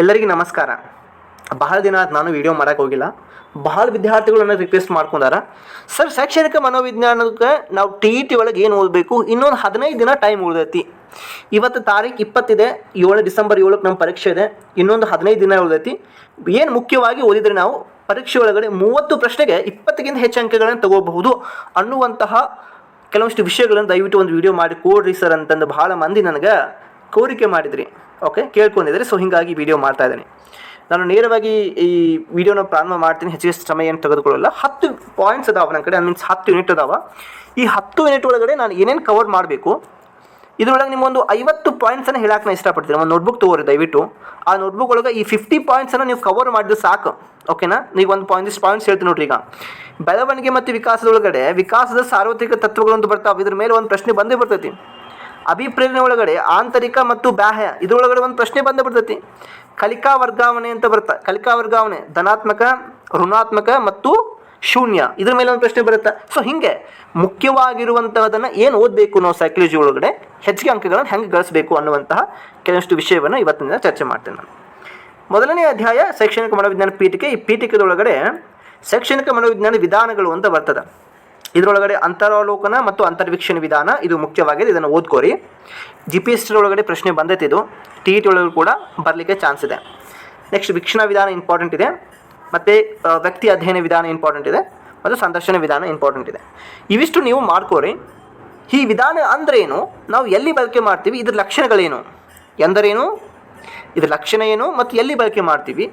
ಎಲ್ಲರಿಗೂ ನಮಸ್ಕಾರ. ಬಹಳ ದಿನ ಆಯ್ತು ನಾನು ವಿಡಿಯೋ ಮಾಡೋಕೆ ಹೋಗಿಲ್ಲ. ಬಹಳ ವಿದ್ಯಾರ್ಥಿಗಳು ನನ್ನ ರಿಕ್ವೆಸ್ಟ್ ಮಾಡ್ಕೊಂಡಾರ. ಸರ್ ಶೈಕ್ಷಣಿಕ ಮನೋವಿಜ್ಞಾನಕ್ಕೆ ನಾವು ಟಿ ಇ ಟಿ ಒಳಗೆ ಏನು ಓದಬೇಕು? ಇನ್ನೊಂದು ಹದಿನೈದು ದಿನ ಟೈಮ್ ಉಳಿದೈತಿ. ಇವತ್ತು ತಾರೀಕು ಇಪ್ಪತ್ತಿದೆ ಏಳು ಡಿಸೆಂಬರ್ ಏಳಕ್ಕೆ ನಮ್ಮ ಪರೀಕ್ಷೆ ಇದೆ. ಇನ್ನೊಂದು ಹದಿನೈದು ದಿನ ಉಳಿದೈತಿ. ಏನು ಮುಖ್ಯವಾಗಿ ಓದಿದರೆ ನಾವು? ಪರೀಕ್ಷೆ ಒಳಗಡೆ ಮೂವತ್ತು ಪ್ರಶ್ನೆಗೆ ಇಪ್ಪತ್ತಕ್ಕಿಂತ ಹೆಚ್ಚು ಅಂಕಗಳನ್ನು ತಗೋಬಹುದು ಅನ್ನುವಂತಹ ಕೆಲವಷ್ಟು ವಿಷಯಗಳನ್ನು ದಯವಿಟ್ಟು ಒಂದು ವಿಡಿಯೋ ಮಾಡಿ ಕೊಡ್ರಿ ಸರ್ ಅಂತಂದು ಭಾಳ ಮಂದಿ ನನಗೆ ಕೋರಿಕೆ ಮಾಡಿದ್ರಿ. ಓಕೆ ಕೇಳ್ಕೊಂಡಿದ್ದಾರೆ ಸೊ ಹೀಗಾಗಿ ವಿಡಿಯೋ ಮಾಡ್ತಾ ಇದ್ದೀನಿ. ನಾನು ನೇರವಾಗಿ ಈ ವಿಡಿಯೋನ ಪ್ರಾರಂಭ ಮಾಡ್ತೀನಿ ಹೆಚ್ಚಿಗೆ ಸಮಯ ಏನು ತೆಗೆದುಕೊಳ್ಳಲ್ಲ. ಹತ್ತು ಪಾಯಿಂಟ್ಸ್ ಅದಾವ ನನ್ನ ಕಡೆ ಮೀನ್ಸ್ ಹತ್ತು ಯೂನಿಟ್ ಅದಾವ. ಈ ಹತ್ತು ಯೂನಿಟ್ ಒಳಗಡೆ ನಾನು ಏನೇನು ಕವರ್ ಮಾಡಬೇಕು, ಇದರೊಳಗೆ ನಿಮ್ಮೊಂದು ಐವತ್ತು ಪಾಯಿಂಟ್ಸನ್ನು ಹೇಳಕ್ಕೆ ನಾನು ಇಷ್ಟಪಡ್ತೀನಿ. ಒಂದು ನೋಟ್ಬುಕ್ ತೊಗೋರಿ, ದಯವಿಟ್ಟು. ಆ ನೋಟ್ಬುಕ್ ಒಳಗೆ ಈ ಫಿಫ್ಟಿ ಪಾಯಿಂಟ್ಸನ್ನು ನೀವು ಕವರ್ ಮಾಡಿದ್ರೆ ಸಾಕು. ಓಕೆನಾ ನೀವು ಒಂದು ಪಾಯಿಂಟ್ ಇಷ್ಟು ಪಾಯಿಂಟ್ಸ್ ಹೇಳ್ತೀನಿ ನೋಡ್ರಿ ಈಗ. ಬೆಳವಣಿಗೆ ಮತ್ತು ವಿಕಾಸದೊಳಗಡೆ ವಿಕಾಸದ ಸಾರ್ವತ್ರಿಕ ತತ್ವಗಳು ಅಂತ ಬರ್ತಾವೆ. ಇದ್ರ ಮೇಲೆ ಒಂದು ಪ್ರಶ್ನೆ ಬಂದೇ ಬರ್ತೈತಿ. ಅಭಿಪ್ರೇರಣೆ ಒಳಗಡೆ ಆಂತರಿಕ ಮತ್ತು ಬಾಹ್ಯ ಇದರೊಳಗಡೆ ಒಂದು ಪ್ರಶ್ನೆ ಬಂದ ಬಿಡ್ತೈತಿ ಕಲಿಕಾ ವರ್ಗಾವಣೆ ಅಂತ ಬರ್ತಾ ಕಲಿಕಾ ವರ್ಗಾವಣೆ ಧನಾತ್ಮಕ, ಋಣಾತ್ಮಕ ಮತ್ತು ಶೂನ್ಯ ಇದ್ರ ಮೇಲೆ ಒಂದು ಪ್ರಶ್ನೆ ಬರುತ್ತೆ? ಸೊ ಹಿಂಗೆ ಮುಖ್ಯವಾಗಿರುವಂತಹದನ್ನು ಏನು ಓದಬೇಕು ನಾವು ಸೈಕಾಲಜಿ ಒಳಗಡೆ? ಹೆಚ್ಚಿಗೆ ಅಂಕಗಳನ್ನು ಹೆಂಗೆ ಗಳಿಸಬೇಕು ಅನ್ನುವಂತಹ ಕೆಲವಷ್ಟು ವಿಷಯವನ್ನು ಇವತ್ತಿನ ಚರ್ಚೆ ಮಾಡ್ತೇನೆ ನಾನು. ಮೊದಲನೇ ಅಧ್ಯಾಯ ಶೈಕ್ಷಣಿಕ ಮನೋವಿಜ್ಞಾನ ಪೀಠಿಕೆ ಈ ಪೀಠಿಕೆದೊಳಗಡೆ ಶೈಕ್ಷಣಿಕ ಮನೋವಿಜ್ಞಾನ ವಿಧಾನಗಳು ಅಂತ ಬರ್ತದೆ. ಇದರೊಳಗಡೆ ಅಂತರಾವಲೋಕನ ಮತ್ತು ಅಂತರ್ವೀಕ್ಷಣೆ ವಿಧಾನ ಇದು ಮುಖ್ಯವಾಗಿದೆ, ಇದನ್ನು ಓದ್ಕೋರಿ. ಜಿ ಪಿ ಎಸ್ ಒಳಗಡೆ ಪ್ರಶ್ನೆ ಬಂದೈತೆ ಇದು. ಟಿ ಇ ಟಿ ಒಳಗೆ ಕೂಡ ಬರಲಿಕ್ಕೆ ಚಾನ್ಸ್ ಇದೆ. ನೆಕ್ಸ್ಟ್ ವೀಕ್ಷಣಾ ವಿಧಾನ ಇಂಪಾರ್ಟೆಂಟ್ ಇದೆ. ಮತ್ತು ವ್ಯಕ್ತಿ ಅಧ್ಯಯನ ವಿಧಾನ ಇಂಪಾರ್ಟೆಂಟ್ ಇದೆ. ಮತ್ತು ಸಂದರ್ಶನ ವಿಧಾನ ಇಂಪಾರ್ಟೆಂಟ್ ಇದೆ. ಇವಿಷ್ಟು ನೀವು ಮಾಡ್ಕೋರಿ. ಈ ವಿಧಾನ ಅಂದ್ರೇನು? ನಾವು ಎಲ್ಲಿ ಬಳಕೆ ಮಾಡ್ತೀವಿ? ಇದ್ರ ಲಕ್ಷಣಗಳೇನು? ಎಂದರೇನು? ಇದ್ರ ಲಕ್ಷಣ ಏನು? ಮತ್ತು ಎಲ್ಲಿ ಬಳಕೆ ಮಾಡ್ತೀವಿ?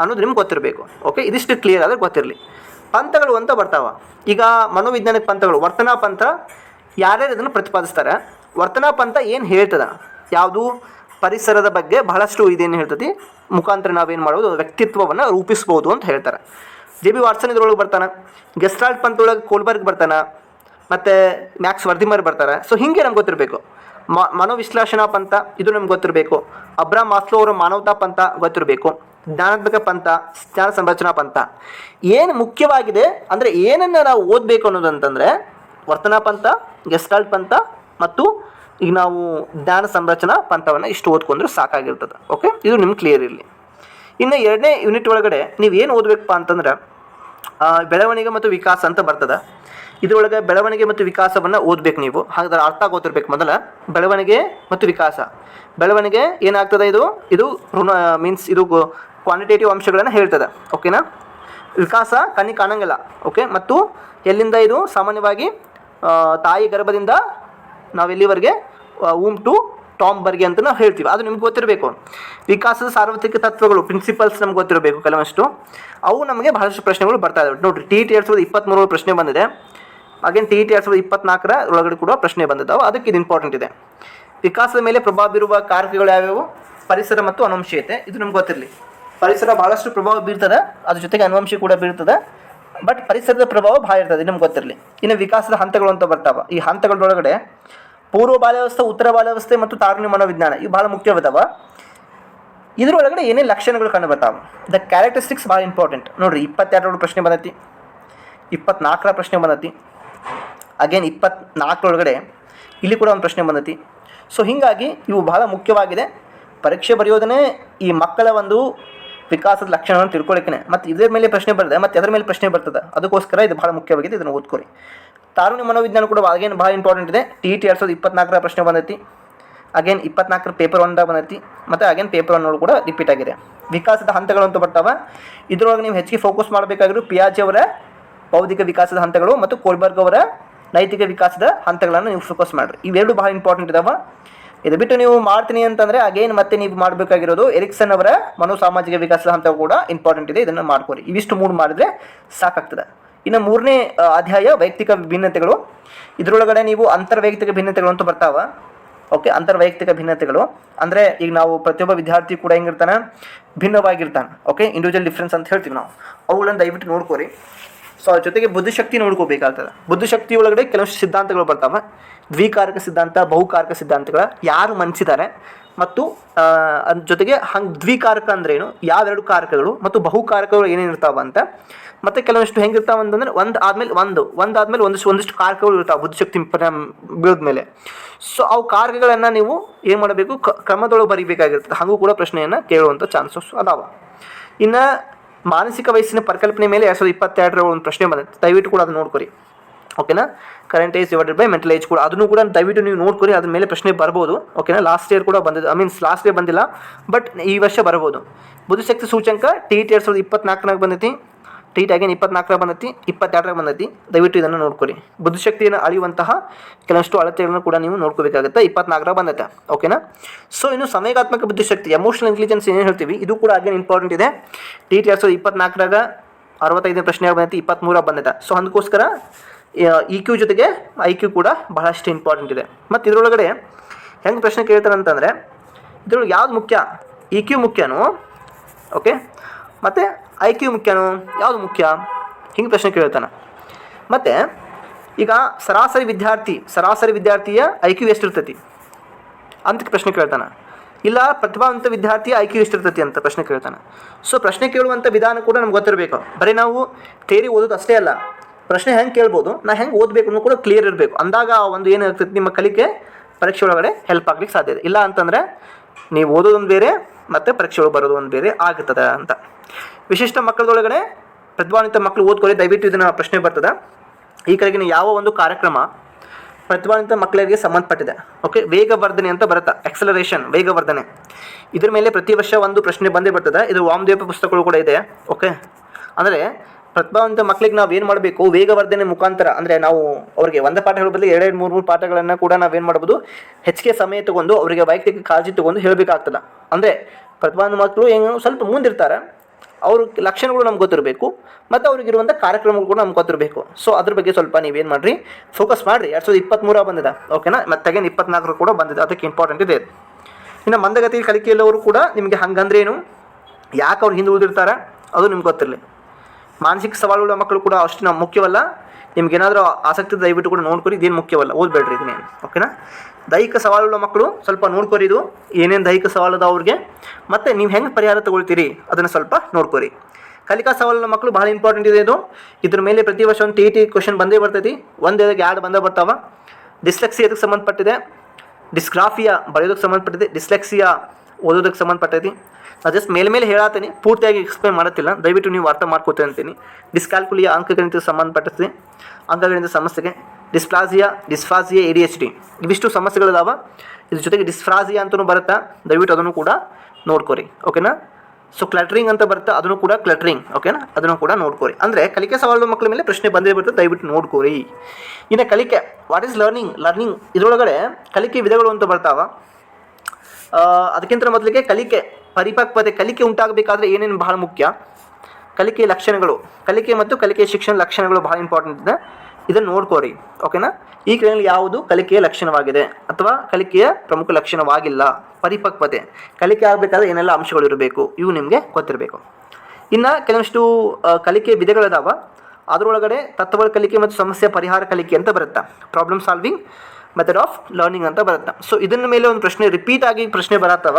ಅನ್ನೋದು ನಿಮ್ಗೆ ಗೊತ್ತಿರಬೇಕು. ಓಕೆ ಇದಿಷ್ಟು ಕ್ಲಿಯರ್ ಆದರೆ ಗೊತ್ತಿರಲಿ. ಪಂಥಗಳು ಅಂತ ಬರ್ತಾವ. ಈಗ ಮನೋವಿಜ್ಞಾನಿಕ ಪಂಥಗಳು, ವರ್ತನಾ ಪಂಥ ಯಾರ್ಯಾರು ಇದನ್ನು ಪ್ರತಿಪಾದಿಸ್ತಾರೆ? ವರ್ತನಾ ಪಂಥ ಏನು ಹೇಳ್ತದ? ಯಾವುದು? ಪರಿಸರದ ಬಗ್ಗೆ ಬಹಳಷ್ಟು ಇದೇನು ಹೇಳ್ತತಿ? ಮುಖಾಂತರ ನಾವೇನು ಮಾಡ್ಬೋದು? ವ್ಯಕ್ತಿತ್ವವನ್ನು ರೂಪಿಸ್ಬೋದು ಅಂತ ಹೇಳ್ತಾರೆ. ಜೆ ಬಿ ವಾಟ್ಸನ್ ಇದ್ರೊಳಗೆ ಬರ್ತಾನೆ ಗೆಸ್ಟಾಲ್ಟ್ ಪಂಥೊಳಗೆ ಕೋಲ್ಬರ್ಗ್ ಬರ್ತಾನೆ, ಮತ್ತು ಮ್ಯಾಕ್ಸ್ ವರ್ಧಿಮರ್ ಬರ್ತಾರೆ. ಸೊ ಹಿಂಗೆ ನಮ್ಗೆ ಗೊತ್ತಿರಬೇಕು. ಮನೋವಿಶ್ಲೇಷಣಾ ಪಂಥ, ಇದು ನಮ್ಗೆ ಗೊತ್ತಿರಬೇಕು. ಅಬ್ರಾಮ್ ಮಾಸ್ಲೋ ಅವರ ಮಾನವತಾ ಪಂಥ ಗೊತ್ತಿರಬೇಕು. ಜ್ಞಾನಾತ್ಮಕ ಪಂಥ, ಜ್ಞಾನ ಸಂರಚನಾ ಪಂಥ. ಏನು ಮುಖ್ಯವಾಗಿದೆ ಅಂದರೆ ಏನನ್ನು ನಾವು ಓದಬೇಕು ಅನ್ನೋದಂತಂದರೆ ವರ್ತನಾ ಪಂಥ ಗೆಸ್ಟಾಲ್ಟ್ ಪಂಥ ಮತ್ತು ಈಗ ನಾವು ಜ್ಞಾನ ಸಂರಚನಾ ಪಂಥವನ್ನು ಇಷ್ಟು ಓದ್ಕೊಂಡ್ರೆ ಸಾಕಾಗಿರ್ತದೆ. ಓಕೆ ಇದು ನಿಮ್ಗೆ ಕ್ಲಿಯರ್ ಇರಲಿ. ಇನ್ನು ಎರಡನೇ ಯೂನಿಟ್ ಒಳಗಡೆ ನೀವು ಏನು ಓದಬೇಕಪ್ಪ ಅಂತಂದ್ರೆ ಬೆಳವಣಿಗೆ ಮತ್ತು ವಿಕಾಸ ಅಂತ ಬರ್ತದೆ. ಇದರೊಳಗೆ ಬೆಳವಣಿಗೆ ಮತ್ತು ವಿಕಾಸವನ್ನು ಓದಬೇಕು ನೀವು. ಹಾಗಾದ್ರೆ ಅರ್ಥ ಗೊತ್ತಿರ್ಬೇಕು ಮೊದಲ. ಬೆಳವಣಿಗೆ ಮತ್ತು ವಿಕಾಸ. ಬೆಳವಣಿಗೆ ಏನಾಗ್ತದೆ ಇದು? ಇದು ಋಣ ಮೀನ್ಸ್ ಇದು ಕ್ವಾಂಟಿಟೇಟಿವ್ ಅಂಶಗಳನ್ನು ಹೇಳ್ತದೆ. ಓಕೆನಾ ವಿಕಾಸ ಕಣ್ಣಿ ಕಾಣಂಗಿಲ್ಲ. ಓಕೆ ಮತ್ತು ಎಲ್ಲಿಂದ ಇದು? ಸಾಮಾನ್ಯವಾಗಿ ತಾಯಿ ಗರ್ಭದಿಂದ ನಾವೆಲ್ಲಿವರೆಗೆ ಊಮ್ ಟು ಟಾಮ್ ಬರ್ಗೆ ಅಂತ ನಾವು ಹೇಳ್ತೀವಿ. ಅದು ನಿಮ್ಗೆ ಗೊತ್ತಿರಬೇಕು. ವಿಕಾಸದ ಸಾರ್ವತ್ರಿಕ ತತ್ವಗಳು ಪ್ರಿನ್ಸಿಪಲ್ಸ್ ನಮ್ಗೆ ಗೊತ್ತಿರಬೇಕು ಕೆಲವಷ್ಟು. ಅವು ನಮಗೆ ಬಹಳಷ್ಟು ಪ್ರಶ್ನೆಗಳು ಬರ್ತಾ ಇದಾವೆ. ನೋಡಿರಿ ಟಿ ಟಿ ಎರಡು ಸಾವಿರದ ಇಪ್ಪತ್ತ್ಮೂರು ಪ್ರಶ್ನೆ ಬಂದಿದೆ. ಅಗೇನ್ ಟಿ ಟಿ ಎರಡು ಸಾವಿರದ ಇಪ್ಪತ್ನಾಲ್ಕರ ಒಳಗಡೆ ಕೂಡ ಪ್ರಶ್ನೆ ಬಂದಿದ್ದಾವೆ. ಅದಕ್ಕೆ ಇದು ಇಂಪಾರ್ಟೆಂಟ್ ಇದೆ. ವಿಕಾಸದ ಮೇಲೆ ಪ್ರಭಾವ ಬೀರುವ ಕಾರಕಗಳು ಯಾವ್ಯಾವು? ಪರಿಸರ ಮತ್ತು ಅನುವಂಶೀಯತೆ. ಇದು ನಮ್ಗೆ ಗೊತ್ತಿರಲಿ. ಪರಿಸರ ಬಹಳಷ್ಟು ಪ್ರಭಾವ ಬೀರ್ತದೆ. ಅದ್ರ ಜೊತೆಗೆ ಅನುವಂಶಿ ಕೂಡ ಬೀರ್ತದೆ. ಬಟ್ ಪರಿಸರದ ಪ್ರಭಾವ ಭಾಳ ಇರ್ತದೆ. ನಿಮ್ಗೆ ಗೊತ್ತಿರಲಿ. ಇನ್ನು ವಿಕಾಸದ ಹಂತಗಳು ಅಂತ ಬರ್ತಾವ. ಈ ಹಂತಗಳೊಳಗಡೆ ಪೂರ್ವ ಬಾಲ್ಯಾವಸ್ಥೆ, ಉತ್ತರ ಬಾಲ್ಯಾವಸ್ಥೆ ಮತ್ತು ತಾರುಣ್ಯ ಮನೋವಿಜ್ಞಾನ ಇವು ಭಾಳ ಮುಖ್ಯವಾದವ. ಇದರೊಳಗಡೆ ಏನೇ ಲಕ್ಷಣಗಳು ಕಂಡು ಬರ್ತಾವೆ ದ ಕ್ಯಾರೆಕ್ಟರಿಸ್ಟಿಕ್ಸ್ ಭಾಳ ಇಂಪಾರ್ಟೆಂಟ್ ನೋಡ್ರಿ ಇಪ್ಪತ್ತೆರಡರ ಪ್ರಶ್ನೆ ಬಂದೈತಿ. ಇಪ್ಪತ್ನಾಲ್ಕರ ಪ್ರಶ್ನೆ ಬಂದೈತಿ. ಅಗೇನ್ ಇಪ್ಪತ್ನಾಲ್ಕರೊಳಗಡೆ ಇಲ್ಲಿ ಕೂಡ ಒಂದು ಪ್ರಶ್ನೆ ಬಂದೈತಿ. ಸೊ ಹೀಗಾಗಿ ಇವು ಬಹಳ ಮುಖ್ಯವಾಗಿದೆ. ಪರೀಕ್ಷೆ ಬರೆಯೋದನ್ನೇ ಈ ಮಕ್ಕಳ ಒಂದು ವಿಕಾಸದ ಲಕ್ಷಣವನ್ನು ತಿಳ್ಕೊಳ್ಳಿಕ್ಕೆ ಮತ್ತು ಇದರ ಮೇಲೆ ಪ್ರಶ್ನೆ ಬರ್ತದೆ, ಮತ್ತು ಅದರ ಮೇಲೆ ಪ್ರಶ್ನೆ ಬರ್ತದೆ, ಅದಕ್ಕೋಸ್ಕರ ಇದು ಭಾಳ ಮುಖ್ಯವಾಗಿದೆ, ಇದನ್ನು ಓದ್ಕೊರಿ. ತಾರುಣ್ಯ ಮನೋವಿಜ್ಞಾನ ಕೂಡ ಅಗೇನ್ ಭಾಳ ಇಂಪಾರ್ಟೆಂಟ್ ಇದೆ. ಟಿ ಟಿ ಎರಡು ಸಾವಿರದ ಇಪ್ಪತ್ನಾಲ್ಕರ ಪ್ರಶ್ನೆ ಬಂದೈತಿ. ಅಗೇನ್ ಇಪ್ಪತ್ನಾಲ್ಕರ ಪೇಪರ್ ಒಂದಾಗ ಬಂದೈತಿ. ಮತ್ತು ಅಗೇನ್ ಪೇಪರ್ ಒನ್ ಕೂಡ ರಿಪೀಟ್ ಆಗಿದೆ. ವಿಕಾಸದ ಹಂತಗಳಂತೂ ಬರ್ತಾವೆ. ಇದರೊಳಗೆ ನೀವು ಹೆಚ್ಚಿಗೆ ಫೋಕಸ್ ಮಾಡಬೇಕಾಗಿರೋ ಪಿಯಾಜಿ ಅವರ ಬೌದ್ಧಿಕ ವಿಕಾಸದ ಹಂತಗಳು ಮತ್ತು ಕೋಲ್ಬರ್ಗ್ ಅವರ ನೈತಿಕ ವಿಕಾಸದ ಹಂತಗಳನ್ನು ನೀವು ಫೋಕಸ್ ಮಾಡಿರಿ. ಇವೆರಡು ಬಹಳ ಇಂಪಾರ್ಟೆಂಟ್ ಇದಾವೆ. ಇದು ಬಿಟ್ಟು ನೀವು ಮಾಡ್ತೀನಿ ಅಂತಂದರೆ ಅಗೇನ್ ಮತ್ತೆ ನೀವು ಮಾಡಬೇಕಾಗಿರೋದು ಎರಿಕ್ಸನ್ ಅವರ ಮನೋಸಾಮಾಜಿಕ ವಿಕಾಸದ ಹಂತ ಕೂಡ ಇಂಪಾರ್ಟೆಂಟ್ ಇದೆ. ಇದನ್ನು ಮಾಡ್ಕೋರಿ. ಇವಿಷ್ಟು ಮೂರು ಮಾಡಿದ್ರೆ ಸಾಕಾಗ್ತದೆ. ಇನ್ನು ಮೂರನೇ ಅಧ್ಯಾಯ ವೈಯಕ್ತಿಕ ಭಿನ್ನತೆಗಳು. ಇದರೊಳಗಡೆ ನೀವು ಅಂತರ್ವೈಯಕ್ತಿಕ ಭಿನ್ನತೆಗಳು ಅಂತ ಬರ್ತಾವ. ಓಕೆ, ಅಂತರ್ವೈಯಕ್ತಿಕ ಭಿನ್ನತೆಗಳು. ಅಂದರೆ ಈಗ ನಾವು ಪ್ರತಿಯೊಬ್ಬ ವಿದ್ಯಾರ್ಥಿ ಕೂಡ ಹೆಂಗಿರ್ತಾನೆ? ಭಿನ್ನವಾಗಿರ್ತಾನೆ. ಓಕೆ ಇಂಡಿವಿಜುವಲ್ ಡಿಫ್ರೆನ್ಸ್ ಅಂತ ಹೇಳ್ತೀವಿ ನಾವು. ಅವುಗಳನ್ನು ದಯವಿಟ್ಟು ನೋಡ್ಕೊರಿ. ಸೊ ಅದ್ರ ಜೊತೆಗೆ ಬುದ್ಧಿಶಕ್ತಿ ನೋಡ್ಕೋಬೇಕಾಗ್ತದೆ. ಬುದ್ಧಿಶಕ್ತಿ ಒಳಗಡೆ ಕೆಲವು ಸಿದ್ಧಾಂತಗಳು ಬರ್ತಾವೆ. ದ್ವಿಕಾರಕ ಸಿದ್ಧಾಂತ, ಬಹುಕಾರಕ ಸಿದ್ಧಾಂತಗಳ ಯಾರು ಮನ್ಸಿದ್ದಾರೆ ಮತ್ತು ಅದ್ರ ಜೊತೆಗೆ ಹಂಗೆ ದ್ವಿಕಾರಕ ಅಂದ್ರೇನು? ಯಾವೆರಡು ಕಾರಕಗಳು ಮತ್ತು ಬಹುಕಾರಕಗಳು ಏನೇನು ಇರ್ತಾವ ಅಂತ. ಮತ್ತು ಕೆಲವೊಂದಿಷ್ಟು ಹೆಂಗಿರ್ತಾವೆ ಅಂತಂದ್ರೆ ಒಂದು ಆದಮೇಲೆ ಒಂದು ಒಂದು ಆದಮೇಲೆ ಒಂದಿಷ್ಟು ಒಂದಿಷ್ಟು ಕಾರಕಗಳು ಇರ್ತಾವೆ ಬುದ್ಧಿಶಕ್ತಿ ಬೀಳದ ಮೇಲೆ. ಸೊ ಅವು ಕಾರಕಗಳನ್ನು ನೀವು ಏನು ಮಾಡಬೇಕು? ಕ್ರಮದೊಳಗೆ ಬರಿಬೇಕಾಗಿರ್ತದೆ. ಹಾಗೂ ಕೂಡ ಪ್ರಶ್ನೆಯನ್ನು ಕೇಳುವಂಥ ಚಾನ್ಸಸ್ ಅದಾವ. ಇನ್ನು ಮಾನಸಿಕ ವಯಸ್ಸಿನ ಪರಿಕಲ್ಪನೆ ಮೇಲೆ ಎರಡು ಸಾವಿರದ ಇಪ್ಪತ್ತೆರಡರ ಒಂದು ಪ್ರಶ್ನೆ ಬಂದಿದೆ. ದಯವಿಟ್ಟು ಕೂಡ ಅದನ್ನ ನೋಡ್ಕೊರಿ. ಓಕೆನಾ? Current age divided by mental age ಕೂಡ ಅದನ್ನು ಕೂಡ ದಯವಿಟ್ಟು ನೀವು ನೋಡ್ಕೊರಿ, ಅದ್ರ ಮೇಲೆ ಪ್ರಶ್ನೆ ಬರ್ಬೋದು. ಓಕೆನಾ? ಲಾಸ್ಟ್ ಇಯರ್ ಕೂಡ ಬಂದಿದೆ. ಐ ಮೀನ್ಸ್ ಲಾಸ್ಟ್ ಇಯರ್ ಬಂದಿಲ್ಲ ಬಟ್ ಈ ವರ್ಷ ಬರ್ಬೋದು. ಬುದ್ಧಿಶಕ್ತಿ ಸೂಚಂಕ ಟಿ ಟಿ ಎರಡು ಸಾವಿರದ ಇಪ್ಪತ್ನಾಲ್ಕನಾಗ ಬಂದೈತಿ. ಟಿ ಟಿ ಅಗೇನ್ ಇಪ್ಪತ್ನಾಲ್ಕರಾಗ ಬಂದೈತಿ ಇಪ್ಪತ್ತೆರಡರಾಗ ಬಂದೈತಿ. ದಯವಿಟ್ಟು ಇದನ್ನು ನೋಡ್ಕೊರಿ. ಬುದ್ಧಿಶಕ್ತಿಯನ್ನು ಅಳಿಯುವಂತಹ ಕೆಲವಷ್ಟು ಅಳತೆಗಳನ್ನು ಕೂಡ ನೀವು ನೋಡ್ಕೋಬೇಕಾಗುತ್ತೆ. ಇಪ್ಪತ್ನಾಲ್ಕರ ಬಂದೈತೆ. ಓಕೆನಾ ಸೊ ಇನ್ನು ಸಂವೇಗಾತ್ಮಕ ಬುದ್ಧಿಶಕ್ತಿ ಎಮೋಷನಲ್ ಇಂಟೆಲಿಜೆನ್ಸ್ ಏನು ಹೇಳ್ತೀವಿ? ಇದು ಕೂಡ ಅಗೇನ್ ಇಂಪಾರ್ಟೆಂಟ್ ಇದೆ. ಟಿ ಎರಡು ಸಾವಿರದ ಇಪ್ಪತ್ನಾಲ್ಕರಾಗ ಅರವತ್ತೈದನೇ ಪ್ರಶ್ನೆ ಬಂದೈತಿ ಇಪ್ಪತ್ತ್ಮೂರಾಗ ಬಂದೈತೆ. ಸೊ ಅದಕ್ಕೋಸ್ಕರ ಇ ಕ್ಯೂ ಜೊತೆಗೆ ಐ ಕ್ಯೂ ಕೂಡ ಬಹಳಷ್ಟು ಇಂಪಾರ್ಟೆಂಟ್ ಇದೆ. ಮತ್ತು ಇದರೊಳಗಡೆ ಹೆಂಗೆ ಪ್ರಶ್ನೆ ಕೇಳ್ತಾರೆ ಅಂತಂದರೆ, ಇದ್ರೊಳಗೆ ಯಾವ್ದು ಮುಖ್ಯ? ಇ ಕ್ಯೂ ಮುಖ್ಯನೋ ಓಕೆ ಮತ್ತು ಐ ಕ್ಯೂ ಮುಖ್ಯನೋ? ಯಾವುದು ಮುಖ್ಯ? ಹಿಂಗೆ ಪ್ರಶ್ನೆ ಕೇಳ್ತಾನೆ. ಮತ್ತು, ಈಗ ಸರಾಸರಿ ವಿದ್ಯಾರ್ಥಿ, ಸರಾಸರಿ ವಿದ್ಯಾರ್ಥಿಯ ಐ ಕ್ಯೂ ಎಷ್ಟಿರ್ತೈತಿ? ಅಂತ ಪ್ರಶ್ನೆ ಕೇಳ್ತಾನೆ. ಇಲ್ಲ, ಪ್ರತಿಭಾವಂತ ವಿದ್ಯಾರ್ಥಿ ಐ ಕ್ಯೂ ಎಷ್ಟಿರ್ತೈತಿ ಅಂತ ಪ್ರಶ್ನೆ ಕೇಳ್ತಾನೆ. ಸೊ ಪ್ರಶ್ನೆ ಕೇಳುವಂಥ ವಿಧಾನ ಕೂಡ ನಮ್ಗೆ ಗೊತ್ತಿರಬೇಕು. ಬರೀ ನಾವು ಥೇರಿ ಓದೋದು ಅಷ್ಟೇ ಅಲ್ಲ, ಪ್ರಶ್ನೆ ಹೆಂಗೆ ಕೇಳ್ಬೋದು, ನಾ ಹೆಂಗೆ ಓದಬೇಕು ಅನ್ನೋ ಕೂಡ ಕ್ಲಿಯರ್ ಇರಬೇಕು. ಅಂದಾಗ ಆ ಒಂದು ಏನಾಗ್ತೈತಿ ನಿಮ್ಮ ಕಲಿಕೆ ಪರೀಕ್ಷೆ ಒಳಗಡೆ ಹೆಲ್ಪ್ ಆಗ್ಲಿಕ್ಕೆ ಸಾಧ್ಯ ಇಲ್ಲ ಅಂತಂದರೆ, ನೀವು ಓದೋದೊಂದು ಬೇರೆ ಮತ್ತು ಪರೀಕ್ಷೆಗಳು ಬರೋದು ಒಂದು ಬೇರೆ ಆಗುತ್ತದೆ ಅಂತ. ವಿಶಿಷ್ಟ ಮಕ್ಕಳದೊಳಗಡೆ ಪ್ರತಿಭಾನ್ವಿತ ಮಕ್ಕಳು ಓದ್ಕೊಳ್ಳಿ, ದಯವಿಟ್ಟು ಇದನ್ನು ಪ್ರಶ್ನೆ ಬರ್ತದೆ. ಈ ಕೆಳಗಿನ ಯಾವ ಒಂದು ಕಾರ್ಯಕ್ರಮ ಪ್ರತಿಭಾನ್ವಿತ ಮಕ್ಕಳಿಗೆ ಸಂಬಂಧಪಟ್ಟಿದೆ? ಓಕೆ ವೇಗವರ್ಧನೆ ಅಂತ ಬರುತ್ತೆ ಎಕ್ಸಲರೇಷನ್ ವೇಗವರ್ಧನೆ. ಇದ್ರ ಮೇಲೆ ಪ್ರತಿ ವರ್ಷ ಒಂದು ಪ್ರಶ್ನೆ ಬಂದೇ ಬರ್ತದೆ. ಇದು ವಾಮದೇವ ಪುಸ್ತಕಗಳು ಕೂಡ ಇದೆ. ಓಕೆ ಅಂದರೆ ಪ್ರತಿಭಾವಂತ ಮಕ್ಕಳಿಗೆ ನಾವು ಏನು ಮಾಡಬೇಕು? ವೇಗವರ್ಧನೆ ಮುಖಾಂತರ ಅಂದರೆ ನಾವು ಅವರಿಗೆ ಒಂದು ಪಾಠ ಹೇಳೋ ಬದಲು ಎರಡೆರಡು ಮೂರು ಮೂರು ಪಾಠಗಳನ್ನು ಕೂಡ ನಾವೇನು ಮಾಡ್ಬೋದು? ಹೆಚ್ಚಿಗೆ ಸಮಯ ತಗೊಂಡು ಅವರಿಗೆ ವೈಯಕ್ತಿಕ ಕಾಳಜಿ ತಗೊಂಡು ಹೇಳಬೇಕಾಗ್ತದೆ. ಅಂದರೆ ಪ್ರತಿಭಾವಂತ ಮಕ್ಕಳು ಏನು ಸ್ವಲ್ಪ ಮುಂದಿರ್ತಾರೆ. ಅವ್ರ ಲಕ್ಷಣಗಳು ನಮ್ಗೆ ಗೊತ್ತಿರಬೇಕು. ಮತ್ತು ಅವ್ರಿಗಿರುವಂಥ ಕಾರ್ಯಕ್ರಮಗಳು ಕೂಡ ನಮ್ಗೆ ಗೊತ್ತಿರಬೇಕು. ಸೊ ಅದ್ರ ಬಗ್ಗೆ ಸ್ವಲ್ಪ ನೀವೇನು ಮಾಡಿರಿ? ಫೋಕಸ್ ಮಾಡಿರಿ. ಎರಡು ಸಾವಿರದ ಇಪ್ಪತ್ತ್ಮೂರ ಬಂದಿದೆ. ಓಕೆನಾ ಮತ್ತೆ ಅಗೇನ್ ಇಪ್ಪತ್ನಾಲ್ಕರು ಕೂಡ ಬಂದಿದೆ. ಅದಕ್ಕೆ ಇಂಪಾರ್ಟೆಂಟ್ ಇದೆ. ಇನ್ನು ಮಂದಗತಿ ಕಲಿಕೆಯಲ್ಲವರು ಕೂಡ ನಿಮಗೆ ಹಂಗಂದ್ರೇನು? ಯಾಕೆ ಅವ್ರು ಹಿಂದೆ ಉಳಿದಿರ್ತಾರೆ? ಅದು ನಿಮ್ಗೆ ಗೊತ್ತಿರಲಿ. ಮಾನಸಿಕ ಸವಾಲುಗಳ ಮಕ್ಕಳು ಕೂಡ ಅಷ್ಟು ಮುಖ್ಯವಲ್ಲ. ನಿಮ್ಗೆ ಏನಾದರೂ ಆಸಕ್ತಿ ದಯವಿಟ್ಟು ಕೂಡ ನೋಡ್ಕೊರಿ, ಇದೇನು ಮುಖ್ಯವಲ್ಲ, ಓದ್ಬೇಡ್ರಿ ಇದನ್ನೇನು ಓಕೆನಾ ದೈಹಿಕ ಸವಾಲುಗಳ ಮಕ್ಕಳು ಸ್ವಲ್ಪ ನೋಡ್ಕೊರಿ ಇದು, ಏನೇನು ದೈಹಿಕ ಸವಾಲು ಅದ ಅವ್ರಿಗೆ. ಮತ್ತು ನೀವು ಹೆಂಗೆ ಪರಿಹಾರ ತಗೊಳ್ತೀರಿ ಅದನ್ನು ಸ್ವಲ್ಪ ನೋಡ್ಕೊರಿ. ಕಲಿಕಾ ಸವಾಲುಗಳ ಮಕ್ಕಳು ಭಾಳ ಇಂಪಾರ್ಟೆಂಟ್ ಇದೆ ಇದು. ಇದ್ರ ಮೇಲೆ ಪ್ರತಿ ವರ್ಷ ಒಂದು ಟಿ ಟಿ ಕ್ವಶನ್ ಬಂದೇ ಬರ್ತೈತಿ. ಒಂದು ಎರಡು ಬಂದೇ ಬರ್ತಾವ. ಡಿಸ್ಲೆಕ್ಸಿ ಅದಕ್ಕೆ ಸಂಬಂಧಪಟ್ಟಿದೆ. ಡಿಸ್ಗ್ರಾಫಿಯಾ ಬರೆಯೋದಕ್ಕೆ ಸಂಬಂಧಪಟ್ಟಿದೆ. ಡಿಸ್ಲೆಕ್ಸಿಯಾ ಓದೋದಕ್ಕೆ ಸಂಬಂಧಪಟ್ಟೈತಿ ನಾನು ಜಸ್ಟ್ ಮೇಲೆ ಮೇಲೆ ಹೇಳತ್ತೀನಿ ಪೂರ್ತಿಯಾಗಿ ಎಕ್ಸ್ಪ್ಲೈನ್ ಮಾಡತ್ತಿಲ್ಲ. ದಯವಿಟ್ಟು ನೀವು ಅರ್ಥ ಮಾಡ್ಕೋತೀನಿ ಅಂತೀನಿ. ಡಿಸ್ಕ್ಯಾಲ್ಕುಲಿಯ ಅಂಕಗಣಿತಕ್ಕೆ ಸಂಬಂಧಪಟ್ಟಿದೆ ಅಂಕಗಣಿತ ಸಮಸ್ಯೆಗೆ. Dysplasia dysphasia A D H D ಇವಿಷ್ಟು ಸಮಸ್ಯೆಗಳಿದಾವೆ. ಇದ್ರ ಜೊತೆಗೆ ಡಿಸ್ಫ್ರಾಸಿಯಾ ಅಂತಲೂ ಬರುತ್ತಾ? ದಯವಿಟ್ಟು ಅದನ್ನು ಕೂಡ ನೋಡ್ಕೊರಿ ಓಕೆನಾ ಸೊ ಕ್ಲಟ್ರಿಂಗ್ ಅಂತ ಬರುತ್ತೆ? ಅದನ್ನು ಕೂಡ ಕ್ಲಟ್ರಿಂಗ್ ಓಕೆನಾ ಅದನ್ನು ಕೂಡ ನೋಡ್ಕೊರಿ. ಅಂದರೆ ಕಲಿಕೆ ಸವಾಲು ಮಕ್ಕಳ ಮೇಲೆ ಪ್ರಶ್ನೆ ಬಂದೇ ಬರುತ್ತೆ, ದಯವಿಟ್ಟು ನೋಡ್ಕೊರಿ. ಇನ್ನು ಕಲಿಕೆ ವಾಟ್ ಈಸ್ ಲರ್ನಿಂಗ್ ಲರ್ನಿಂಗ್ ಇದರೊಳಗಡೆ ಕಲಿಕೆ ವಿಧಗಳು ಅಂತ ಬರ್ತಾವ. ಅದಕ್ಕಿಂತ ಮೊದಲಿಗೆ ಕಲಿಕೆ, ಪರಿಪಕ್ವತೆ, ಕಲಿಕೆ ಉಂಟಾಗಬೇಕಾದ್ರೆ ಏನೇನು ಬಹಳ ಮುಖ್ಯ? ಕಲಿಕೆ ಲಕ್ಷಣಗಳು, ಕಲಿಕೆ ಮತ್ತು ಕಲಿಕೆ ಶಿಕ್ಷಣ ಲಕ್ಷಣಗಳು ಬಹಳ ಇಂಪಾರ್ಟೆಂಟ್ ಇದೆ. ಇದನ್ನು ನೋಡ್ಕೋರಿ ಓಕೆನಾ ಈ ಕ್ರಿಯೆಯಲ್ಲಿ ಯಾವುದು ಕಲಿಕೆಯ ಲಕ್ಷಣವಾಗಿದೆ? ಅಥವಾ ಕಲಿಕೆಯ ಪ್ರಮುಖ ಲಕ್ಷಣವಾಗಿಲ್ಲ? ಪರಿಪಕ್ವತೆ, ಕಲಿಕೆ ಆಗಬೇಕಾದ್ರೆ ಏನೆಲ್ಲ ಅಂಶಗಳು ಇರಬೇಕು? ಇವು ನಿಮಗೆ ಗೊತ್ತಿರಬೇಕು. ಇನ್ನು ಕೆಲವಷ್ಟು ಕಲಿಕೆ ವಿಧಗಳಿದಾವ. ಅದರೊಳಗಡೆ ತತ್ವಗಳ ಕಲಿಕೆ ಮತ್ತು ಸಮಸ್ಯೆ ಪರಿಹಾರ ಕಲಿಕೆ ಅಂತ ಬರುತ್ತೆ. Problem solving method of learning ಅಂತ ಬರುತ್ತೆ. ಸೊ ಇದನ್ನ ಮೇಲೆ ಒಂದು ಪ್ರಶ್ನೆ ರಿಪೀಟ್ ಆಗಿ ಪ್ರಶ್ನೆ ಬರತ್ತವ?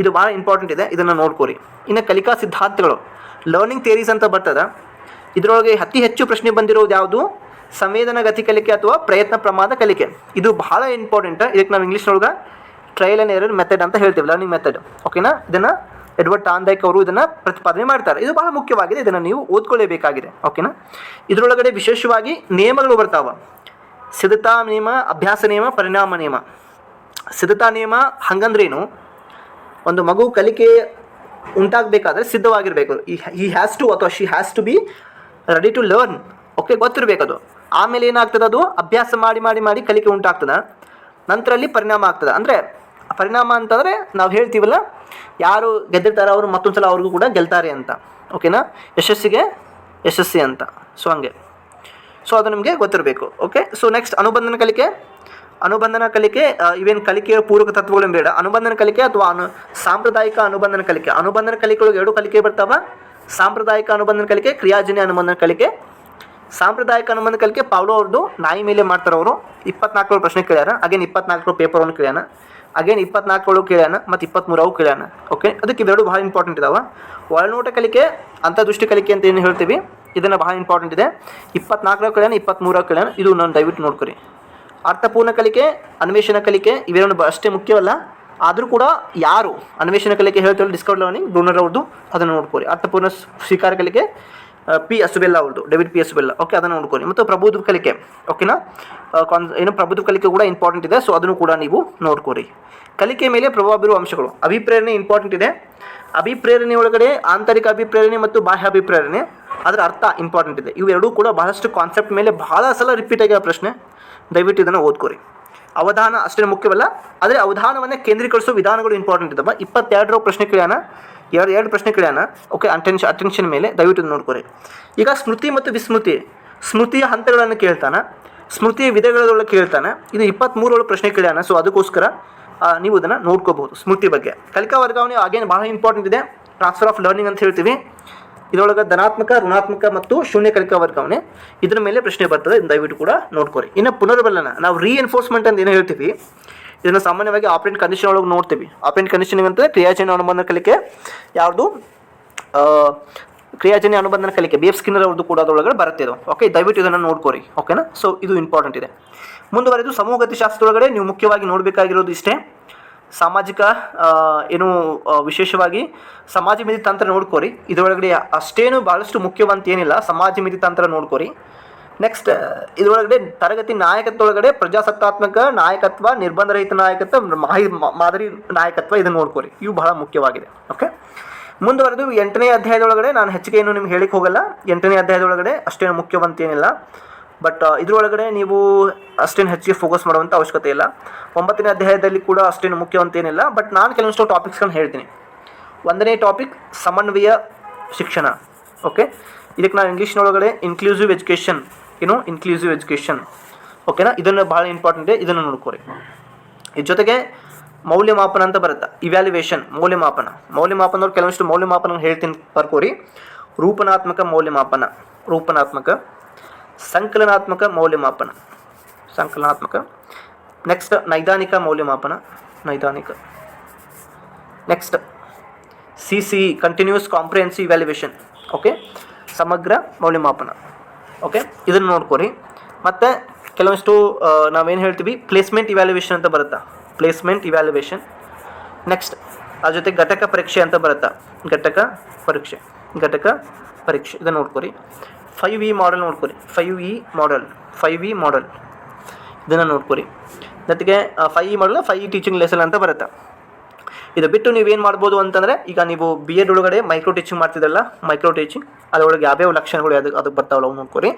ಇದು ಭಾಳ ಇಂಪಾರ್ಟೆಂಟ್ ಇದೆ, ಇದನ್ನು ನೋಡ್ಕೋರಿ. ಇನ್ನು ಕಲಿಕಾ ಸಿದ್ಧಾಂತಗಳು. ಲರ್ನಿಂಗ್ ಥಿಯರೀಸ್ ಅಂತ ಬರ್ತದೆ. ಇದರೊಳಗೆ ಅತಿ ಹೆಚ್ಚು ಪ್ರಶ್ನೆ ಬಂದಿರೋದು ಯಾವುದು? ಸಂವೇದನ ಗತಿ ಕಲಿಕೆ ಅಥವಾ ಪ್ರಯತ್ನ ಪ್ರಮಾದ ಕಲಿಕೆ. ಇದು ಬಹಳ ಇಂಪಾರ್ಟೆಂಟ್ ಇದಕ್ಕೆ ನಾವು ಇಂಗ್ಲೀಷ್ನೊಳಗೆ ಟ್ರಯಲ್ ಆ್ಯಂಡ್ ಎರರ್ ಮೆಥಡ್ ಅಂತ ಹೇಳ್ತೀವಿ ಲರ್ನಿಂಗ್ ಮೆಥಡ್ ಓಕೆನಾ ಇದನ್ನು ಎಡ್ವರ್ಡ್ ಟಾಂದೈಕ್ ಅವರು ಇದನ್ನು ಪ್ರತಿಪಾದನೆ ಮಾಡ್ತಾರೆ. ಇದು ಬಹಳ ಮುಖ್ಯವಾಗಿದೆ, ಇದನ್ನು ನೀವು ಓದ್ಕೊಳ್ಳೇಬೇಕಾಗಿದೆ ಓಕೆನಾ ಇದರೊಳಗಡೆ ವಿಶೇಷವಾಗಿ ನಿಯಮಗಳು ಬರ್ತಾವ. ಸಿದ್ಧತಾ ನಿಯಮ ಅಭ್ಯಾಸ ನಿಯಮ ಪರಿಣಾಮ ನಿಯಮ ಸಿದ್ಧತಾ ನಿಯಮ ಹಂಗಂದ್ರೇನು? ಒಂದು ಮಗು ಕಲಿಕೆ ಉಂಟಾಗಬೇಕಾದ್ರೆ ಸಿದ್ಧವಾಗಿರಬೇಕು. ಈ ಹ್ಯಾಸ್ ಟು ಅಥವಾ she has to be ready to learn okay ಗೊತ್ತಿರಬೇಕು ಅದು ಆಮೇಲೆ ಏನಾಗ್ತದೆ ಅದು? ಅಭ್ಯಾಸ ಮಾಡಿ ಮಾಡಿ ಮಾಡಿ ಕಲಿಕೆ ಉಂಟಾಗ್ತದೆ. ನಂತರ ಅಲ್ಲಿ ಪರಿಣಾಮ ಆಗ್ತದೆ. ಅಂದರೆ ಪರಿಣಾಮ ಅಂತಂದರೆ ನಾವು ಹೇಳ್ತೀವಲ್ಲ, ಯಾರು ಗೆದ್ದಿರ್ತಾರೆ ಅವರು ಮತ್ತೊಂದು ಸಲ ಅವ್ರಿಗೂ ಕೂಡ ಗೆಲ್ತಾರೆ ಅಂತ. ಓಕೆನಾ ಯಶಸ್ಸಿಗೆ ಯಶಸ್ಸಿ ಅಂತ. ಸೊ ಹಂಗೆ. ಸೊ ಅದು ನಿಮಗೆ ಗೊತ್ತಿರಬೇಕು. ಓಕೆ ಸೊ ನೆಕ್ಸ್ಟ್ ಅನುಬಂಧನ ಕಲಿಕೆ. ಅನುಬಂಧನ ಕಲಿಕೆ ಇವೇನು ಕಲಿಕೆಯ ಪೂರಕ ತತ್ವಗಳು ಬೇಡ. ಅನುಬಂಧನ ಕಲಿಕೆ ಅಥವಾ ಅನು, ಸಾಂಪ್ರದಾಯಿಕ ಅನುಬಂಧನ ಕಲಿಕೆ. ಅನುಬಂಧನ ಕಲಿಕೆಯೊಳಗೆ ಎರಡು ಕಲಿಕೆ ಬರ್ತಾವ. ಸಾಂಪ್ರದಾಯಿಕ ಅನುಬಂಧನ ಕಲಿಕೆ, ಕ್ರಿಯಾಜನ್ಯ ಅನುಬಂಧನ ಕಲಿಕೆ. ಸಾಂಪ್ರದಾಯಿಕ ಅನುಬಂಧ ಕಲಿಕೆ, ಪಾವ್ಲೋ ಅವ್ರದ್ದು ನಾಯಿ ಮೇಲೆ ಮಾಡ್ತಾರೆ ಅವರು. ಇಪ್ಪತ್ನಾಲ್ಕರು ಪ್ರಶ್ನೆ ಕೇಳ್ಯಾರ. ಅಗೇನ್ ಇಪ್ಪತ್ನಾಲ್ಕರು ಪೇಪರನ್ನು ಕೇಳ್ಯಾನ. ಅಗೇನ್ ಇಪ್ಪತ್ನಾಲ್ಕಳು ಕೇಳ್ಯಾನ ಮತ್ತು ಇಪ್ಪತ್ತ್ಮೂರವು ಕೇಳ್ಯಾನ. ಓಕೆ ಅದಕ್ಕೆ ಇವೆರಡು ಭಾಳ ಇಂಪಾರ್ಟೆಂಟ್ ಇದಾವೆ. ಒಳನೋಟ ಕಲಿಕೆ, ಅಂತರ್ದೃಷ್ಟಿ ಕಲಿಕೆ ಅಂತ ಏನು ಹೇಳ್ತೀವಿ? ಇದನ್ನು ಬಹಳ ಇಂಪಾರ್ಟೆಂಟ್ ಇದೆ. ಇಪ್ಪತ್ನಾಲ್ಕರ ಕಲ್ಯಾಣ ಇಪ್ಪತ್ತ್ಮೂರರ ಕಲ್ಯಾಣ, ಇದು ನಾನು ದಯವಿಟ್ಟು ನೋಡ್ಕೊರಿ. ಅರ್ಥಪೂರ್ಣ ಕಲಿಕೆ, ಅನ್ವೇಷಣ ಕಲಿಕೆ, ಇವೆರಡು ಅಷ್ಟೇ ಮುಖ್ಯವಲ್ಲ. ಆದರೂ ಕೂಡ ಯಾರು ಅನ್ವೇಷಣ ಕಲಿಕೆ ಹೇಳ್ತಾರೆ ಡಿಸ್ಕೌಂಟ್ ಲರ್ನಿಂಗ್ ಡೋನರ್ ಅವ್ರದ್ದು ಅದನ್ನು ನೋಡ್ಕೊರಿ. ಅರ್ಥಪೂರ್ಣ ಸ್ವೀಕಾರ ಕಲಿಕೆ ಪಿ. ಅಸುಬೆಲ್ಲ ಅವ್ರದ್ದು ಡೆಬಿಟ್ ಪಿ. ಅಸುಬೆಲ್ಲ. ಓಕೆ ಅದನ್ನು ನೋಡ್ಕೊರಿ. ಮತ್ತು ಪ್ರಬುದ್ಧ ಕಲಿಕೆ ಓಕೆನಾ ಕಾನ್ ಏನು ಪ್ರಬುದ್ಧ ಕಲಿಕೆ ಕೂಡ ಇಂಪಾರ್ಟೆಂಟ್ ಇದೆ ಸೊ ಅದನ್ನು ಕೂಡ ನೀವು ನೋಡ್ಕೊರಿ. ಕಲಿಕೆ ಮೇಲೆ ಪ್ರಭಾವ ಬೀರುವ ಅಂಶಗಳು. ಅಭಿಪ್ರೇರಣೆ ಇಂಪಾರ್ಟೆಂಟ್ ಇದೆ. ಅಭಿಪ್ರೇರಣೆ ಒಳಗಡೆ ಆಂತರಿಕ ಅಭಿಪ್ರೇರಣೆ ಮತ್ತು ಬಾಹ್ಯ ಅಭಿಪ್ರೇರಣೆ ಅದರ ಅರ್ಥ ಇಂಪಾರ್ಟೆಂಟ್ ಇದೆ. ಇವೆರಡೂ ಕೂಡ ಬಹಳಷ್ಟು ಕಾನ್ಸೆಪ್ಟ್ ಮೇಲೆ ಬಹಳ ಸಲ ರಿಪೀಟ್ ಆಗಿರೋ ಪ್ರಶ್ನೆ. ದಯವಿಟ್ಟು ಇದನ್ನು ಓದ್ಕೋರಿ. ಅವಧಾನ ಅಷ್ಟೇ ಮುಖ್ಯವಲ್ಲ, ಆದರೆ ಅವಧಾನವನ್ನೇ ಕೇಂದ್ರೀಕರಿಸೋ ವಿಧಾನಗಳು ಇಂಪಾರ್ಟೆಂಟ್ ಇದ್ದಾವೆ ಇಪ್ಪತ್ತೆರಡರ ಪ್ರಶ್ನೆ ಕೇಳ್ಯಾನ? ಎರಡು ಎರಡು ಪ್ರಶ್ನೆ ಕೇಳ್ಯಾನ? ಓಕೆ ಅಟೆನ್ಷನ್ ಅಟೆನ್ಷನ್ ಮೇಲೆ ದಯವಿಟ್ಟು ನೋಡ್ಕೊರಿ. ಈಗ ಸ್ಮೃತಿ ಮತ್ತು ವಿಸ್ಮೃತಿ. ಸ್ಮೃತಿಯ ಹಂತಗಳನ್ನು ಕೇಳ್ತಾನೆ. ಸ್ಮೃತಿಯ ವಿಧಗಳೊಳಗೆ ಕೇಳ್ತಾನೆ. ಇದು ಇಪ್ಪತ್ತ್ಮೂರೊಳಗೆ ಪ್ರಶ್ನೆ ಕೇಳ್ಯಾನ ಸೊ ಅದಕ್ಕೋಸ್ಕರ ನೀವು ಇದನ್ನು ನೋಡ್ಕೋಬಹುದು. ಸ್ಮೃತಿ ಬಗ್ಗೆ. ಕಲಿಕಾ ವರ್ಗಾವಣೆ ಆಗೇನು ಬಹಳ ಇಂಪಾರ್ಟೆಂಟ್ ಇದೆ. ಟ್ರಾನ್ಸ್ಫರ್ ಆಫ್ ಲರ್ನಿಂಗ್ ಅಂತ ಹೇಳ್ತೀವಿ. ಇದರೊಳಗೆ ಧನಾತ್ಮಕ, ಋಣಾತ್ಮಕ ಮತ್ತು ಶೂನ್ಯ ಕಲಿಕಾ ವರ್ಗಾವಣೆ. ಇದರ ಮೇಲೆ ಪ್ರಶ್ನೆ ಬರ್ತದೆ ದಯವಿಟ್ಟು ಕೂಡ ನೋಡ್ಕೊರಿ. ಇನ್ನು ಪುನರ್ಬಲನ ನಾವು ರೀಎನ್ಫೋರ್ಸ್ಮೆಂಟ್ ಅಂತ ಏನು ಹೇಳ್ತೀವಿ? ಇದನ್ನು ಸಾಮಾನ್ಯವಾಗಿ ಆಪರೇಟ್ ಕಂಡೀಷನ್ ಒಳಗೆ ನೋಡ್ತೀವಿ. ಆಪರೇಟ್ ಕಂಡೀಷನ್ ಅಂತ ಕ್ರಿಯಾಚರಣೆ ಅನುಬಂಧ ಕಲಿಕೆ. ಯಾವುದು? ಕ್ರಿಯಾಜನ್ಯ ಅನುಬಂಧನ ಕಲಿಕೆ ಬಿ ಎಫ್ ಸ್ಕಿನ್ನರ್ ಅವ್ರದ್ದು ಕೂಡ ಅದರೊಳಗಡೆ ಬರುತ್ತೆ ಇದು. ಓಕೆ ದಯವಿಟ್ಟು ಇದನ್ನು ನೋಡ್ಕೊರಿ. ಓಕೆನಾ ಸೊ ಇದು ಇಂಪಾರ್ಟೆಂಟ್ ಇದೆ. ಮುಂದುವರೆದು, ಸಮೂಹಗತಿ ಶಾಸ್ತ್ರದೊಳಗಡೆ ನೀವು ಮುಖ್ಯವಾಗಿ ನೋಡಬೇಕಾಗಿರೋದು ಇಷ್ಟೇ. ಸಾಮಾಜಿಕ ಏನು ವಿಶೇಷವಾಗಿ ಸಮಾಜ ಮಿತಿ ತಂತ್ರ ನೋಡ್ಕೋರಿ. ಇದರೊಳಗಡೆ ಅಷ್ಟೇನು ಭಾಳಷ್ಟು ಮುಖ್ಯವಂತ ಏನಿಲ್ಲ ಸಮಾಜ ಮಿತಿ ತಂತ್ರ ನೋಡ್ಕೋರಿ. ನೆಕ್ಸ್ಟ್ ಇದರೊಳಗಡೆ ತರಗತಿ ನಾಯಕತ್ವದೊಳಗಡೆ ಪ್ರಜಾಸತ್ತಾತ್ಮಕ ನಾಯಕತ್ವ ನಿರ್ಬಂಧರಹಿತ ನಾಯಕತ್ವ, ಮಾಹಿ ಮಾದರಿ ನಾಯಕತ್ವ ಇದನ್ನು ನೋಡ್ಕೋರಿ. ಇವು ಬಹಳ ಮುಖ್ಯವಾಗಿದೆ. ಓಕೆ ಮುಂದುವರೆದು ಎಂಟನೇ ಅಧ್ಯಾಯದೊಳಗಡೆ ನಾನು ಹೆಚ್ಚಿಗೆ ಏನು ನಿಮ್ಗೆ ಹೇಳಿಕ್ಕೆ ಹೋಗಲ್ಲ. ಎಂಟನೇ ಅಧ್ಯಾಯದೊಳಗಡೆ ಅಷ್ಟೇನು ಮುಖ್ಯವಂತ ಏನಿಲ್ಲ ಬಟ್ ಇದರೊಳಗಡೆ ನೀವು ಅಷ್ಟೇನು ಹೆಚ್ಚಿಗೆ ಫೋಕಸ್ ಮಾಡುವಂಥ ಅವಶ್ಯಕತೆ ಇಲ್ಲ. ಒಂಬತ್ತನೇ ಅಧ್ಯಾಯದಲ್ಲಿ ಕೂಡ ಅಷ್ಟೇನು ಮುಖ್ಯವಂತೇನಿಲ್ಲ ಬಟ್ ನಾನು ಕೆಲವೊಂದು ಟಾಪಿಕ್ಸ್ಗಳನ್ನ ಹೇಳ್ತೀನಿ. ಒಂದನೇ ಟಾಪಿಕ್ ಸಮನ್ವಯ ಶಿಕ್ಷಣ. ಓಕೆ ಇದಕ್ಕೆ ನಾವು ಇಂಗ್ಲೀಷ್ನೊಳಗಡೆ ಇನ್ಕ್ಲೂಸಿವ್ ಎಜುಕೇಷನ್ ಏನು? ಇನ್ಕ್ಲೂಸಿವ್ ಎಜುಕೇಷನ್ ಓಕೆನಾ ಇದನ್ನು ಭಾಳ ಇಂಪಾರ್ಟೆಂಟ್ ಇದೆ. ಇದನ್ನು ನೋಡ್ಕೊರಿ. ಇದ್ರ ಜೊತೆಗೆ ಮೌಲ್ಯಮಾಪನ ಅಂತ ಬರುತ್ತೆ. ಇವ್ಯಾಲ್ಯುವೇಷನ್ ಮೌಲ್ಯಮಾಪನ. ಮೌಲ್ಯಮಾಪನವ್ರು ಕೆಲವೊಂದಿಷ್ಟು ಮೌಲ್ಯಮಾಪನ ಹೇಳ್ತೀನಿ ಬರ್ಕೋರಿ ರೂಪನಾತ್ಮಕ ಮೌಲ್ಯಮಾಪನ. ರೂಪನಾತ್ಮಕ ಸಂಕಲನಾತ್ಮಕ ಮೌಲ್ಯಮಾಪನ. ಸಂಕಲನಾತ್ಮಕ. ನೆಕ್ಸ್ಟ್ ನೈದಾನಿಕ ಮೌಲ್ಯಮಾಪನ. ನೈದಾನಿಕ. Next C C continuous comprehensive evaluation okay ಸಮಗ್ರ ಮೌಲ್ಯಮಾಪನ. ಓಕೆ ಇದನ್ನು ನೋಡ್ಕೊರಿ. ಮತ್ತು ಕೆಲವೊಂದಿಷ್ಟು ನಾವೇನು ಹೇಳ್ತೀವಿ? ಪ್ಲೇಸ್ಮೆಂಟ್ ಇವ್ಯಾಲ್ಯುವೇಷನ್ ಅಂತ ಬರುತ್ತಾ? ಪ್ಲೇಸ್ಮೆಂಟ್ ಇವ್ಯಾಲ್ಯುವೇಷನ್ ನೆಕ್ಸ್ಟ್ ಅದ್ರ ಜೊತೆ ಘಟಕ ಪರೀಕ್ಷೆ ಅಂತ ಬರುತ್ತಾ? ಘಟಕ ಪರೀಕ್ಷೆ. ಘಟಕ ಪರೀಕ್ಷೆ. ಇದನ್ನು ನೋಡ್ಕೊರಿ. Five E model ನೋಡ್ಕೊರಿ. Five E model five E model ಇದನ್ನು ನೋಡ್ಕೊರಿ. ಜೊತೆಗೆ five E model five E teaching lesson ಅಂತ ಬರುತ್ತೆ. ಇದು ಬಿಟ್ಟು ನೀವೇನು ಮಾಡ್ಬೋದು ಅಂತಂದರೆ, ಈಗ ನೀವು ಬಿ ಎಡ್ ಒಳಗಡೆ ಮೈಕ್ರೋ ಟೀಚಿಂಗ್ ಮಾಡ್ತಿದ್ದಲ್ಲ ಮೈಕ್ರೋ ಟೀಚಿಂಗ್ ಅದರೊಳಗೆ ಯಾವ್ಯಾವ ಲಕ್ಷಣಗಳು ಅದಕ್ಕೆ ಅದಕ್ಕೆ ಬರ್ತಾವಲ್ಲ ಅವು ನೋಡ್ಕೊರಿ.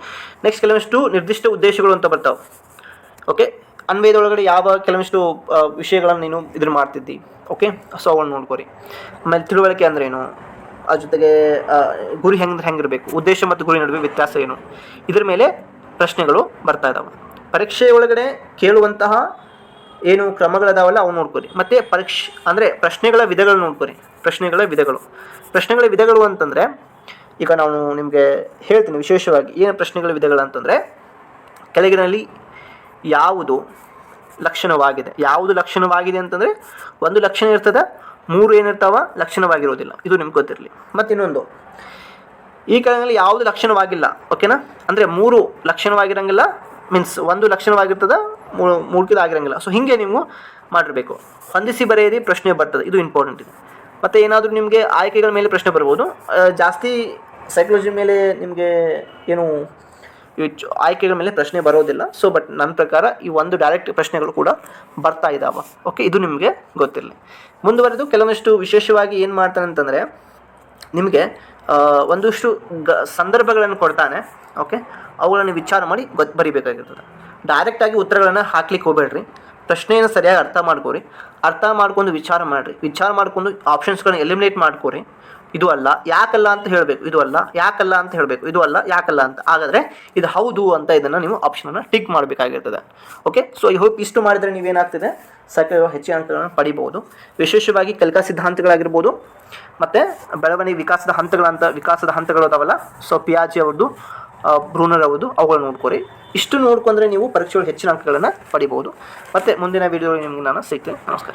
ನೆಕ್ಸ್ಟ್ ಕೆಲವಷ್ಟು ನಿರ್ದಿಷ್ಟ ಉದ್ದೇಶಗಳು ಅಂತ ಬರ್ತಾವೆ. ಓಕೆ ಅನ್ವಯದೊಳಗಡೆ ಯಾವ ಕೆಲವಷ್ಟು ವಿಷಯಗಳನ್ನು ನೀನು ಇದನ್ನು ಮಾಡ್ತಿದ್ದಿ. ಓಕೆ ಸೊ ಅವನ್ನ ನೋಡ್ಕೊರಿ. ಆಮೇಲೆ ತಿಳುವಳಿಕೆ ಅಂದ್ರೆ ಅದ್ರ ಜೊತೆಗೆ ಗುರಿ ಹೆಂಗೆ ಹೆಂಗಿರಬೇಕು, ಉದ್ದೇಶ ಮತ್ತು ಗುರಿ ನಡುವೆ ವ್ಯತ್ಯಾಸ ಏನು? ಇದ್ರ ಮೇಲೆ ಪ್ರಶ್ನೆಗಳು ಬರ್ತಾ ಇದಾವೆ. ಪರೀಕ್ಷೆ ಒಳಗಡೆ ಕೇಳುವಂತಹ ಏನು ಕ್ರಮಗಳದಾವಲ್ಲ ಅವು ನೋಡ್ಕೊರಿ. ಮತ್ತು ಪರೀಕ್ಷೆ, ಅಂದರೆ ಪ್ರಶ್ನೆಗಳ ವಿಧಗಳು ನೋಡ್ಕೊರಿ. ಪ್ರಶ್ನೆಗಳ ವಿಧಗಳು. ಪ್ರಶ್ನೆಗಳ ವಿಧಗಳು ಅಂತಂದರೆ, ಈಗ ನಾನು ನಿಮಗೆ ಹೇಳ್ತೀನಿ ವಿಶೇಷವಾಗಿ, ಏನು ಪ್ರಶ್ನೆಗಳ ವಿಧಗಳು ಅಂತಂದರೆ, ಕೆಳಗಿನಲ್ಲಿ ಯಾವುದು ಲಕ್ಷಣವಾಗಿದೆ? ಯಾವುದು ಲಕ್ಷಣವಾಗಿದೆ ಅಂತಂದರೆ, ಒಂದು ಲಕ್ಷಣ ಇರ್ತದೆ ಮೂರು ಏನಿರ್ತಾವ? ಲಕ್ಷಣವಾಗಿರೋದಿಲ್ಲ. ಇದು ನಿಮ್ಗೆ ಗೊತ್ತಿರಲಿ. ಮತ್ತು ಇನ್ನೊಂದು ಈ ಕಾಲದಲ್ಲಿ ಯಾವುದು ಲಕ್ಷಣವಾಗಿಲ್ಲ ಓಕೆನಾ ಅಂದರೆ ಮೂರು ಲಕ್ಷಣವಾಗಿರಂಗಿಲ್ಲ ಮೀನ್ಸ್ ಒಂದು ಲಕ್ಷಣವಾಗಿರ್ತದೆ ಮೂರ್ಕಿದ ಆಗಿರಂಗಿಲ್ಲ. ಸೊ ಹೀಗೆ ನೀವು ಮಾಡಿರಬೇಕು. ಹೊಂದಿಸಿ ಬರೆಯಿರಿ, ಪ್ರಶ್ನೆ ಬರ್ತದೆ. ಇದು ಇಂಪಾರ್ಟೆಂಟ್ ಇದೆ. ಮತ್ತು ಏನಾದರೂ ನಿಮಗೆ ಆಯ್ಕೆಗಳ ಮೇಲೆ ಪ್ರಶ್ನೆ ಬರ್ಬೋದು. ಜಾಸ್ತಿ ಸೈಕಾಲಜಿ ಮೇಲೆ ನಿಮಗೆ ಏನು ಆಯ್ಕೆಗಳ ಮೇಲೆ ಪ್ರಶ್ನೆ ಬರೋದಿಲ್ಲ. ಸೊ ಬಟ್ ನನ್ನ ಪ್ರಕಾರ ಈ ಒಂದು ಡೈರೆಕ್ಟ್ ಪ್ರಶ್ನೆಗಳು ಕೂಡ ಬರ್ತಾ ಇದ್ದಾವೆ ಓಕೆ ಇದು ನಿಮಗೆ ಗೊತ್ತಿರಲಿ. ಮುಂದುವರೆದು ಕೆಲವೊಂದಿಷ್ಟು ವಿಶೇಷವಾಗಿ ಏನು ಮಾಡ್ತಾನೆ ಅಂತಂದರೆ, ನಿಮಗೆ ಒಂದಷ್ಟು ಗ, ಸಂದರ್ಭಗಳನ್ನು ಕೊಡ್ತಾನೆ. ಓಕೆ ಅವುಗಳನ್ನು ವಿಚಾರ ಮಾಡಿ ಗೊತ್ತು ಬರಿಬೇಕಾಗಿರ್ತದೆ. ಡೈರೆಕ್ಟಾಗಿ ಉತ್ತರಗಳನ್ನು ಹಾಕ್ಲಿಕ್ಕೆ ಹೋಗಬೇಡ್ರಿ. ಪ್ರಶ್ನೆಯನ್ನು ಸರಿಯಾಗಿ ಅರ್ಥ ಮಾಡ್ಕೋರಿ. ಅರ್ಥ ಮಾಡ್ಕೊಂಡು ವಿಚಾರ ಮಾಡಿರಿ. ವಿಚಾರ ಮಾಡ್ಕೊಂಡು ಆಪ್ಷನ್ಸ್ಗಳನ್ನ ಎಲಿಮಿನೇಟ್ ಮಾಡ್ಕೋರಿ. ಇದು ಅಲ್ಲ, ಯಾಕಲ್ಲ ಅಂತ ಹೇಳಬೇಕು, ಇದು ಅಲ್ಲ, ಯಾಕಲ್ಲ ಅಂತ ಹೇಳಬೇಕು, ಇದು ಅಲ್ಲ, ಯಾಕಲ್ಲ ಅಂತ. ಹಾಗಾದರೆ ಇದು ಹೌದು ಅಂತ ಇದನ್ನು ನೀವು ಆಪ್ಷನನ್ನು ಟಿಕ್ ಮಾಡಬೇಕಾಗಿರ್ತದೆ. ಓಕೆ ಸೊ ಐ ಹೋಪ್ ಇಷ್ಟು ಮಾಡಿದರೆ ನೀವೇನಾಗ್ತದೆ? ಸಕ ಹೆಚ್ಚಿನ ಅಂಕಗಳನ್ನು ಪಡಿಬಹುದು. ವಿಶೇಷವಾಗಿ ಕಲಿಕಾ ಸಿದ್ಧಾಂತಗಳಾಗಿರ್ಬೋದು, ಮತ್ತು ಬೆಳವಣಿಗೆ ವಿಕಾಸದ ಹಂತಗಳಂತ ವಿಕಾಸದ ಹಂತಗಳು ಅದಾವಲ್ಲ, ಸೊ, ಪಿಯಾಜಿ ಅವ್ರದ್ದು ಬ್ರೂನರ್ ಅವ್ರದ್ದು ಅವುಗಳನ್ನ ನೋಡ್ಕೊರಿ. ಇಷ್ಟು ನೋಡ್ಕೊಂಡ್ರೆ ನೀವು ಪರೀಕ್ಷೆಗಳು ಹೆಚ್ಚಿನ ಅಂಕಗಳನ್ನು ಪಡಿಬೋದು ಮತ್ತು ಮುಂದಿನ ವೀಡಿಯೋ ನಿಮಗೆ ನಾನು ಸಿಗ್ತೀನಿ. ನಮಸ್ಕಾರ.